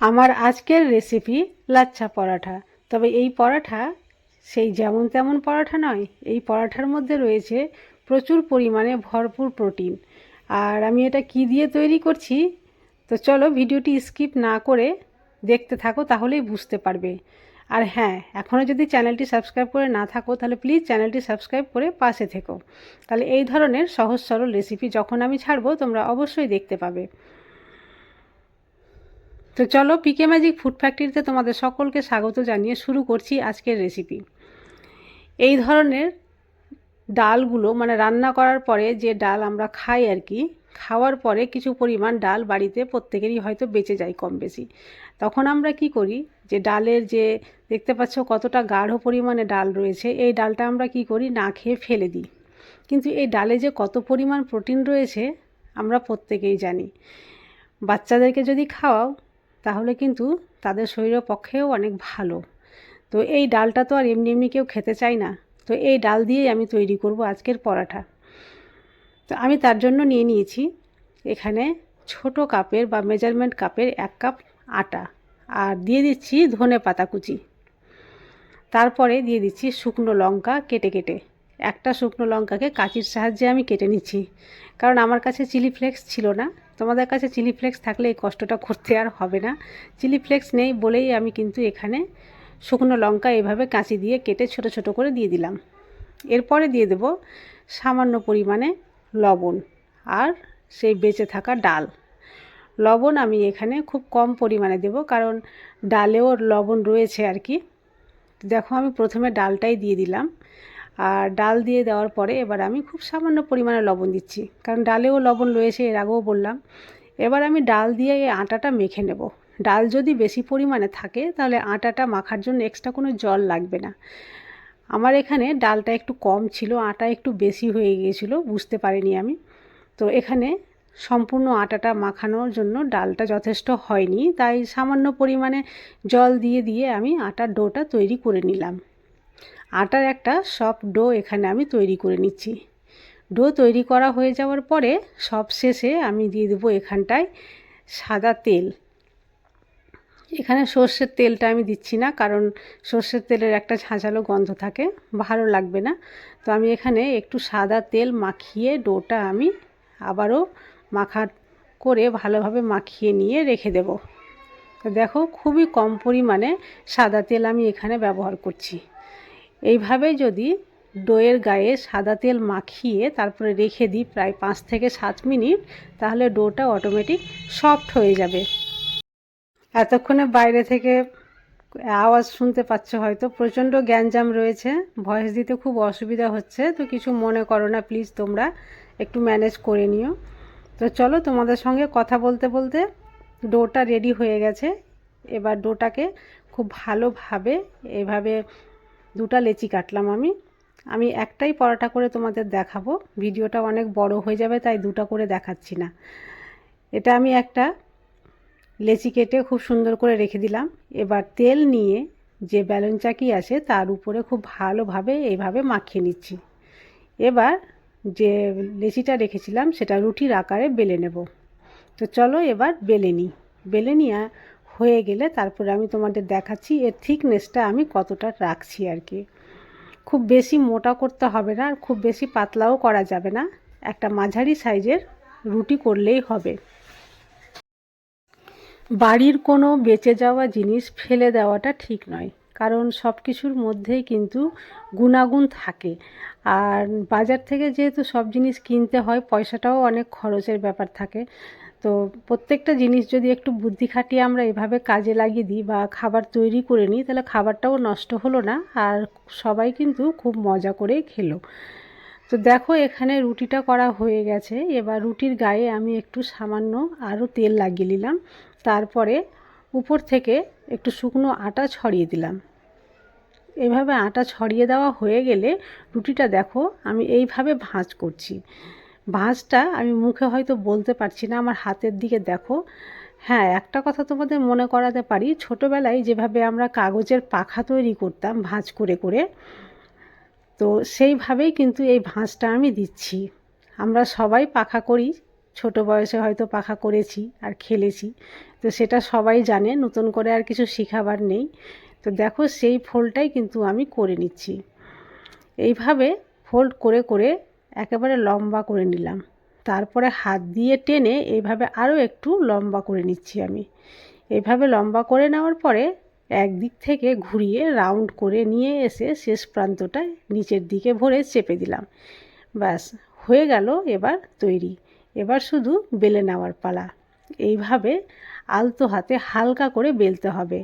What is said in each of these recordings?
আমার আজকের রেসিপি লাচ্ছা পরাঠা তবে এই পরাঠা সেই যেমন তেমন পরাঠা নয়, এই পরাঠার মধ্যে রয়েছে প্রচুর পরিমাণে ভরপুর প্রোটিন আর আমি এটা কি দিয়ে তৈরি করছি? তো চলো ভিডিওটি স্কিপ না করে দেখতে থাকো, তাহলেই বুঝতে পারবে। আর হ্যাঁ এখনও যদি চ্যানেলটি সাবস্ক্রাইব করে না থাকো, তাহলে প্লিজ চ্যানেলটি সাবস্ক্রাইব করে পাশে থেকো। তাহলে এই ধরনের সহজ সরল রেসিপি যখন আমি ছাড়বো, তোমরা অবশ্যই দেখতে পাবে। তো চলো পিকে ম্যাজিক ফুড ফ্যাক্টরিতে তোমাদের সকলকে স্বাগত জানিয়ে শুরু করছি আজকের রেসিপি এই ধরনের ডালগুলো মানে রান্না করার পরে যে ডাল আমরা খাই আর কি, খাওয়ার পরে কিছু পরিমাণ ডাল বাড়িতে প্রত্যেকেরই হয়তো বেঁচে যায় কম বেশি। তখন আমরা কি করি, যে ডালের যে, দেখতে পাচ্ছ কতটা গাঢ় পরিমাণে ডাল রয়েছে, এই ডালটা আমরা কি করি, না খেয়ে ফেলে দিই। কিন্তু এই ডালে যে কত পরিমাণ প্রোটিন রয়েছে, আমরা প্রত্যেকেই জানি। বাচ্চাদেরকে যদি খাওয়াও তাহলে কিন্তু তাদের শরীরের পক্ষেও অনেক ভালো। তো এই ডালটা তো আর এমনি এমনি কেউ খেতে চায় না। তো এই ডাল দিয়েই আমি তৈরি করব আজকের পরাঠা তো আমি তার জন্য নিয়ে নিয়েছি এখানে ছোট কাপের বা মেজারমেন্ট কাপের এক কাপ আটা আর দিয়ে দিচ্ছি ধনে পাতা কুচি। তারপরে দিয়ে দিচ্ছি শুকনো লঙ্কা কেটে কেটে। একটা শুকনো লঙ্কাকে কাঁচির সাহায্যে আমি কেটে নিচ্ছি। কারণ আমার কাছে চিলি ফ্লেক্স ছিল না। তোমাদের কাছে চিলি ফ্লেক্স থাকলে এই কষ্টটা করতে আর হবে না। চিলি ফ্লেক্স নেই বলেই আমি কিন্তু এখানে শুকনো লঙ্কা এভাবে কাঁচি দিয়ে কেটে ছোট ছোট করে দিয়ে দিলাম। এরপরে দিয়ে দেব সামান্য পরিমাণে লবণ আর সেই বেঁচে থাকা ডাল। লবণ আমি এখানে খুব কম পরিমাণে দেব কারণ ডালেও লবণ রয়েছে আর কি। দেখো আমি প্রথমে ডালটাই দিয়ে দিলাম। আর ডাল দিয়ে দেওয়ার পরে এবার আমি খুব সামান্য পরিমাণে লবণ দিচ্ছি। কারণ ডালেও লবণ রয়েছে, এর আগেও বললাম। এবার আমি ডাল দিয়ে এই আটাটা মেখে নেব। ডাল যদি বেশি পরিমাণে থাকে, তাহলে আটাটা মাখার জন্য এক্সট্রা কোনো জল লাগবে না। আমার এখানে ডালটা একটু কম ছিল, আটা একটু বেশি হয়ে গিয়েছিল, বুঝতে পারিনি আমি। তো এখানে সম্পূর্ণ আটাটা মাখানোর জন্য ডালটা যথেষ্ট হয়নি, তাই সামান্য পরিমাণে জল দিয়ে দিয়ে আমি আটার ডোটা তৈরি করে নিলাম। আটার একটা সফট ডো এখানে আমি তৈরি করে নিচ্ছি। ডো তৈরি করা হয়ে যাওয়ার পরে সব শেষে আমি দিয়ে দেবো এখানটায় সাদা তেল। এখানে সর্ষের তেলটা আমি দিচ্ছি না, কারণ সর্ষের তেলের একটা ঝাঁঝালো গন্ধ থাকে, ভালো লাগবে না। তো আমি এখানে একটু সাদা তেল মাখিয়ে ডোটা আমি আবারও মাখা করে ভালোভাবে মাখিয়ে নিয়ে রেখে দেব। তো দেখো, খুবই কম পরিমাণে সাদা তেল আমি এখানে ব্যবহার করছি। এইভাবে যদি ডোয়ের গায়ে সাদা তেল মাখিয়ে তারপরে রেখে দিই প্রায় পাঁচ থেকে সাত মিনিট, তাহলে ডোটা অটোমেটিক সফট হয়ে যাবে। এতক্ষণে বাইরে থেকে আওয়াজ শুনতে পাচ্ছ হয়তো, প্রচণ্ড গ্যাঞ্জাম রয়েছে, ভয়েস দিতে খুব অসুবিধা হচ্ছে, তো কিছু মনে করো না প্লিজ তোমরা একটু ম্যানেজ করে নিও। তো চলো তোমাদের সঙ্গে কথা বলতে বলতে ডোটা রেডি হয়ে গেছে, এবার ডোটাকে খুব ভালোভাবে, এভাবে দুটা লেচি কাটলাম আমি। আমি একটাই পরোটা করে তোমাদের দেখাবো। ভিডিওটা অনেক বড় হয়ে যাবে, তাই দুটা করে দেখাচ্ছি না। এটা আমি একটা লেচি কেটে খুব সুন্দর করে রেখে দিলাম। এবার তেল নিয়ে যে ব্যালন চাকি আছে, তার উপরে খুব ভালোভাবে এইভাবে মাখিয়ে নিচ্ছি। এবার যে লেচিটা রেখেছিলাম, সেটা রুটির আকারে বেলে নেব। তো চলো এবার বেলে নিই। বেলে নিয়ে হয়ে গেলে তারপরে আমি তোমাদের দেখাচ্ছি এর থিকনেসটা আমি কতটা রাখছি আর কি। খুব বেশি মোটা করতে হবে না আর খুব বেশি পাতলাও করা যাবে না। একটা মাঝারি সাইজের রুটি করলেই হবে। বাড়ির কোনো বেঁচে যাওয়া জিনিস ফেলে দেওয়াটা ঠিক নয়, কারণ সব কিছুর মধ্যেই কিন্তু গুণাগুণ থাকে। আর বাজার থেকে যেহেতু সব জিনিস কিনতে হয়, পয়সাটাও অনেক খরচের ব্যাপার থাকে। তো প্রত্যেকটা জিনিস যদি একটু বুদ্ধি খাটিয়ে আমরা এভাবে কাজে লাগিয়ে দিই বা খাবার তৈরি করে নিই, তাহলে খাবারটাও নষ্ট হলো না। আর সবাই কিন্তু খুব মজা করেই খেলো। তো দেখো এখানে রুটিটা করা হয়ে গেছে। এবার রুটির গায়ে আমি একটু সামান্য আরও তেল লাগিয়ে নিলাম। তারপরে উপর থেকে একটু শুকনো আটা ছড়িয়ে দিলাম। এভাবে আটা ছড়িয়ে দেওয়া হয়ে গেলে রুটিটা দেখো আমি এইভাবে ভাঁজ করছি। ভাঁজটা আমি মুখে হয়তো বলতে পারছি না, আমার হাতের দিকে দেখো। হ্যাঁ একটা কথা তোমাদের মনে করাতে পারি, ছোটোবেলায় যেভাবে আমরা কাগজের পাখা তৈরি করতাম ভাঁজ করে করে, তো সেইভাবেই কিন্তু এই ভাঁজটা আমি দিচ্ছি। আমরা সবাই পাখা করি, ছোট বয়সে হয়তো পাখা করেছি আর খেলেছি, তো সেটা সবাই জানে, নতুন করে আর কিছু শেখাবার নেই। তো দেখো, সেই ফোল্ডটাই কিন্তু আমি করে নিচ্ছি। এইভাবে ফোল্ড করে করে একেবারে লম্বা করে নিলাম। তারপরে হাত দিয়ে টেনে এইভাবে আরও একটু লম্বা করে নিচ্ছি আমি। এইভাবে লম্বা করে নেওয়ার পরে একদিক থেকে ঘুরিয়ে রাউন্ড করে নিয়ে এসে শেষ প্রান্তটায় নিচের দিকে ভরে চেপে দিলাম। ব্যাস, হয়ে গেল এবার তৈরি। এবার শুধু বেলে নেওয়ার পালা। এইভাবে আলতো হাতে হালকা করে বেলতে হবে।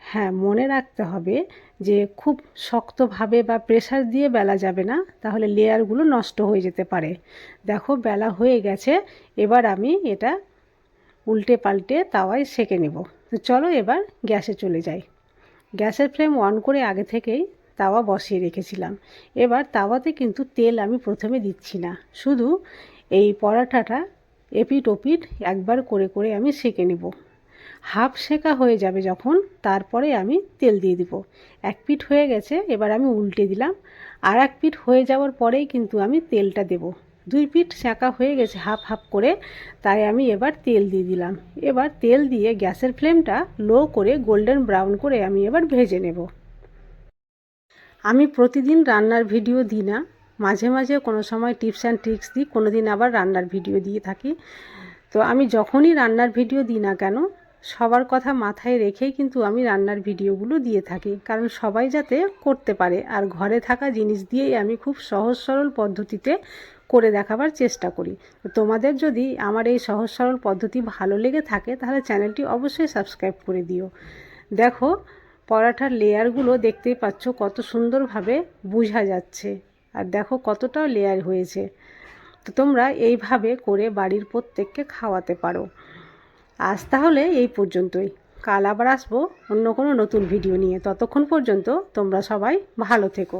হ্যাঁ মনে রাখতে হবে যে খুব শক্তভাবে বা প্রেশার দিয়ে বেলা যাবে না, তাহলে লেয়ারগুলো নষ্ট হয়ে যেতে পারে। দেখো, বেলা হয়ে গেছে, এবার আমি এটা উল্টে পাল্টে তাওয়ায় সেকে নেব। তো চলো এবার গ্যাসে চলে যাই। গ্যাসের ফ্লেম অন করে আগে থেকেই তাওয়া বসিয়ে রেখেছিলাম। এবার তাওয়াতে কিন্তু তেল আমি প্রথমে দিচ্ছি না। শুধু এই পরাঠাটা এপিট ওপিট একবার করে করে আমি সেকে নেব। হাফ সেকা হয়ে যাবে যখন, তারপরে আমি তেল দিয়ে দিব। এক পিঠ হয়ে গেছে, এবার আমি উল্টে দিলাম। আর এক পিঠ হয়ে যাওয়ার পরেই কিন্তু আমি তেলটা দেব। দুই পিঠ সেঁকা হয়ে গেছে হাফ হাফ করে, তাই আমি এবার তেল দিয়ে দিলাম। এবার তেল দিয়ে গ্যাসের ফ্লেমটা লো করে গোল্ডেন ব্রাউন করে আমি এবার ভেজে নেব। আমি প্রতিদিন রান্নার ভিডিও দিই না। মাঝে মাঝে কোনো সময় টিপস অ্যান্ড ট্রিক্স দিই, কোনো দিন আবার রান্নার ভিডিও দিয়ে থাকি। তো আমি যখনই রান্নার ভিডিও দিই না কেন সবার কথা মাথায় রেখেই কিন্তু আমি রান্নার ভিডিওগুলো দিয়ে থাকি। কারণ সবাই যাতে করতে পারে আর ঘরে থাকা জিনিস দিয়েই আমি খুব সহজ সরল পদ্ধতিতে করে দেখাবার চেষ্টা করি। তোমাদের যদি আমার এই সহজ সরল পদ্ধতি ভালো লেগে থাকে, তাহলে চ্যানেলটি অবশ্যই সাবস্ক্রাইব করে দিও। দেখো পরাঠার লেয়ারগুলো দেখতেই পাচ্ছ কত সুন্দরভাবে বোঝা যাচ্ছে। আর দেখো কতটা লেয়ার হয়েছে। তো তোমরা এইভাবে করে বাড়ির প্রত্যেককে খাওয়াতে পারো। আজ তাহলে এই পর্যন্তই। কাল আবার আসব অন্য কোনো নতুন ভিডিও নিয়ে। ততক্ষণ পর্যন্ত তোমরা সবাই ভালো থেকো।